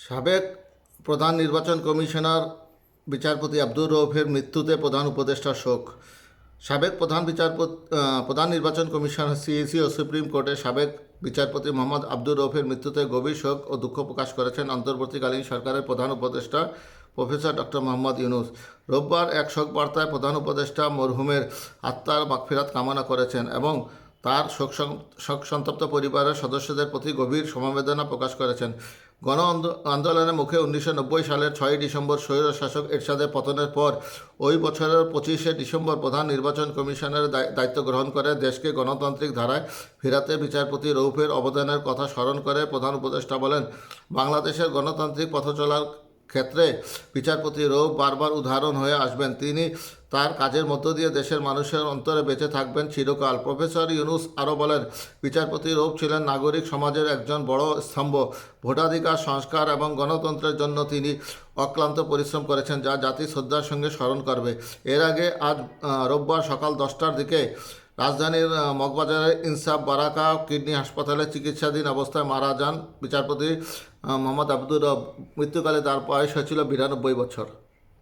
সাবেক প্রধান নির্বাচন কমিশনার বিচারপতি আব্দুর রৌফের মৃত্যুতে প্রধান উপদেষ্টা শোক। সাবেক প্রধান বিচারপতি প্রধান নির্বাচন কমিশনার সিএসি ও সুপ্রিম কোর্টের সাবেক বিচারপতি মোহাম্মদ আব্দুর রৌফের মৃত্যুতে গভীর শোক ও দুঃখ প্রকাশ করেছেন অন্তর্বর্তীকালীন সরকারের প্রধান উপদেষ্টা প্রফেসর ডক্টর মোহাম্মদ ইউনুস। রোববার এক শোক বার্তায় প্রধান উপদেষ্টা মরহুমের আত্মার মাগফিরাত কামনা করেছেন এবং তার শোক শোক সন্তপ্ত পরিবারের সদস্যদের প্রতি গভীর সমবেদনা প্রকাশ করেছেন। গণ আন্দোলনের মুখে উনিশশো নব্বই সালের ছয়ই ডিসেম্বর স্বৈর শাসক এরশাদের পতনের পর ওই বছরের পঁচিশে ডিসেম্বর প্রধান নির্বাচন কমিশনের দায়িত্ব গ্রহণ করে দেশকে গণতান্ত্রিক ধারায় ফেরাতে বিচারপতি রৌফের অবদানের কথা স্মরণ করে প্রধান উপদেষ্টা বলেন, বাংলাদেশের গণতান্ত্রিক পথ চলার ক্ষেত্রে বিচারপতি রৌফ বারবার উদাহরণ হয়ে আসবেন। তিনি তার কাজের মধ্য দিয়ে দেশের মানুষের অন্তরে বেঁচে থাকবেন চিরকাল। প্রফেসর ইউনুস আরও বলেন, বিচারপতি রৌফ ছিলেন নাগরিক সমাজের একজন বড় স্তম্ভ। ভোটাধিকার, সংস্কার এবং গণতন্ত্রের জন্য তিনি অক্লান্ত পরিশ্রম করেছেন, যা জাতি শ্রদ্ধার সঙ্গে স্মরণ করবে। এর আগে আজ রোববার সকাল দশটার দিকে রাজধানীর মগবাজারের ইনসাফ বারাকা কিডনি হাসপাতালে চিকিৎসাধীন অবস্থায় মারা যান বিচারপতি মোহাম্মদ আব্দুর মৃত্যুকালে তার বয়স হয়েছিল বিরানব্বই বছর।